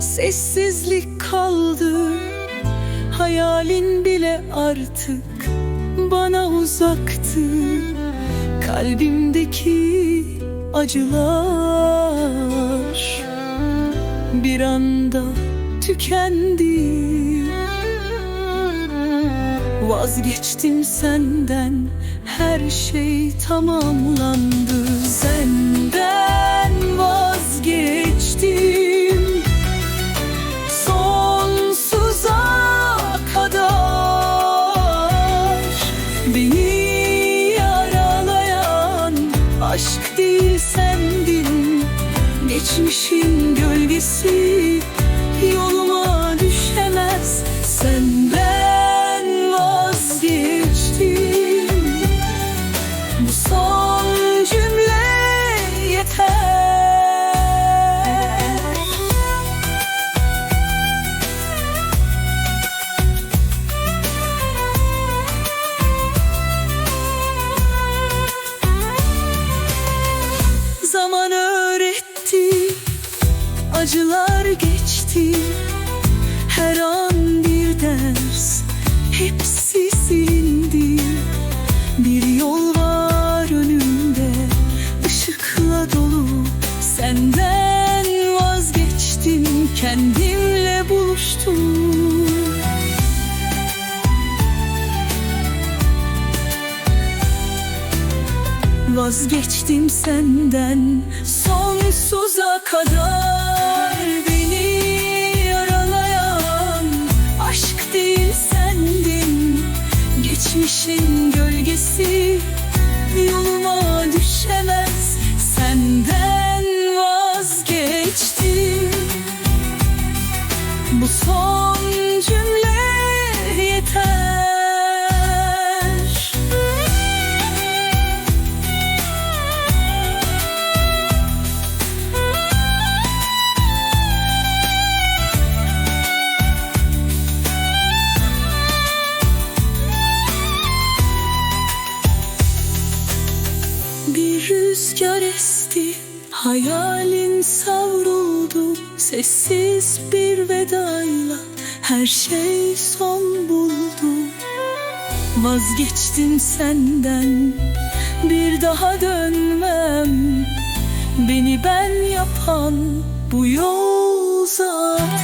Sessizlik kaldı. Hayalin bile artık Bana uzaktı. Kalbimdeki acılar Bir anda tükendi. Vazgeçtim senden Her şey tamamlandı. Senden Aşk değil sendin. Geçmişin gölgesi Yoluma Acılar geçti. Her an bir ders Hepsi silindi Bir yol var önümde ışıkla dolu Senden Vazgeçtim senden. Sonsuza kadar Beni yaralayan aşk değil sendin. Geçmişin gölgesi yoluma düşemez. Senden vazgeçtim. Bu son Bir rüzgar esti Hayalin savruldu. Sessiz bir vedayla Her şey son buldu. Vazgeçtim senden Bir daha dönmem. Beni ben yapan Bu yol zaten